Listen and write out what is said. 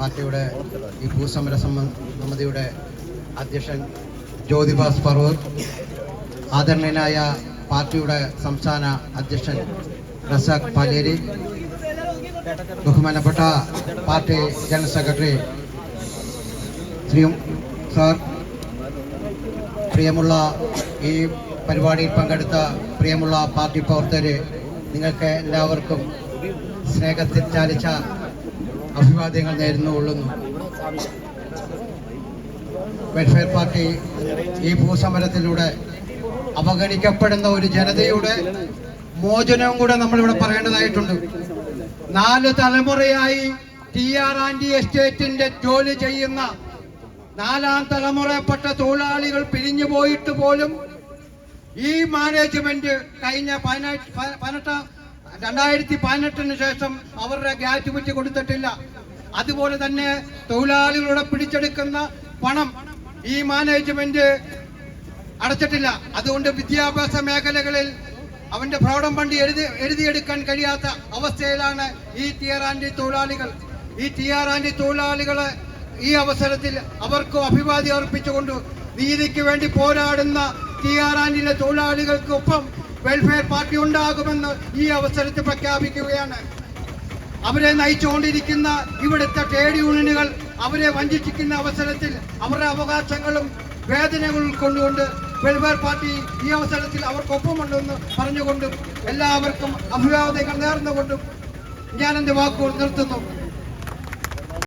പാർട്ടിയുടെ ഈ ഭൂസമര സമിതിയുടെ അധ്യക്ഷൻ ജ്യോതിബാസ് പറവൂർ ആദരണീയനായ പാർട്ടിയുടെ സംസ്ഥാന അധ്യക്ഷൻ റസാഖ് പാലേരി ബഹുമാനപ്പെട്ട party general secretary Shri sir പ്രിയമുള്ള ഈ പരിപാടിയിൽ പങ്കെടുത്ത പ്രിയമുള്ള പാർട്ടി പ്രവർത്തകർ നിങ്ങൾക്ക് എല്ലാവർക്കും സ്നേഹത്തിൽ ചാലിച്ച അഭിവാദ്യങ്ങൾ നേരുന്നു കൊള്ളുന്നു. വെൽഫെയർ പാർട്ടി ഈ ഭൂസമരത്തിലൂടെ അവഗണിക്കപ്പെടുന്ന ഒരു ജനതയുടെ മോചനവും കൂടെ നമ്മളിവിടെ പറയേണ്ടതായിട്ടുണ്ട്. നാല് തലമുറയായി ടി ആർ ആൻഡി എസ്റ്റേറ്റിന്റെ ജോലി ചെയ്യുന്ന നാലാം തലമുറപ്പെട്ട തൊഴിലാളികൾ പിരിഞ്ഞു പോയിട്ട് പോലും ഈ മാനേജ്മെന്റ് കഴിഞ്ഞ പതിനെട്ടാം രണ്ടായിരത്തി പതിനെട്ടിന് ശേഷം അവരുടെ ഗ്രാറ്റുവിറ്റി കൊടുത്തിട്ടില്ല. അതുപോലെ തന്നെ തൊഴിലാളികളുടെ പിടിച്ചെടുക്കുന്ന പണം ഈ മാനേജ്മെന്റ് അടച്ചിട്ടില്ല. അതുകൊണ്ട് വിദ്യാഭ്യാസ മേഖലകളിൽ അവന്റെ പ്രൗഢം ഫണ്ട് എഴുതി എഴുതിയെടുക്കാൻ കഴിയാത്ത അവസ്ഥയിലാണ് ഈ ടിയർ ആൻഡി തൊഴിലാളികൾ. ഈ ടിയർ ആൻഡി തൊഴിലാളികളെ ഈ അവസരത്തിൽ അവർക്ക് അഭിവാദ്യം അർപ്പിച്ചുകൊണ്ട് നീതിക്ക് വേണ്ടി പോരാടുന്ന ടിആർ ആൻഡിലെ തൊഴിലാളികൾക്കൊപ്പം വെൽഫെയർ പാർട്ടി ഉണ്ടാകുമെന്ന് ഈ അവസരത്തിൽ പ്രഖ്യാപിക്കുകയാണ്. അവരെ നയിച്ചുകൊണ്ടിരിക്കുന്ന ഇവിടുത്തെ ട്രേഡ് യൂണിയനുകൾ അവരെ വഞ്ചിച്ചിരിക്കുന്ന അവസരത്തിൽ അവരുടെ അവകാശങ്ങളും വേദനകളും ഉൾക്കൊണ്ടുകൊണ്ട് വെൽഫെയർ പാർട്ടി ഈ അവസരത്തിൽ അവർക്കൊപ്പമുണ്ടെന്ന് പറഞ്ഞുകൊണ്ടും എല്ലാവർക്കും അഭിവാദ്യങ്ങൾ നേർന്നുകൊണ്ടും ഞാൻ എന്റെ വാക്കുകൾ നിർത്തുന്നു.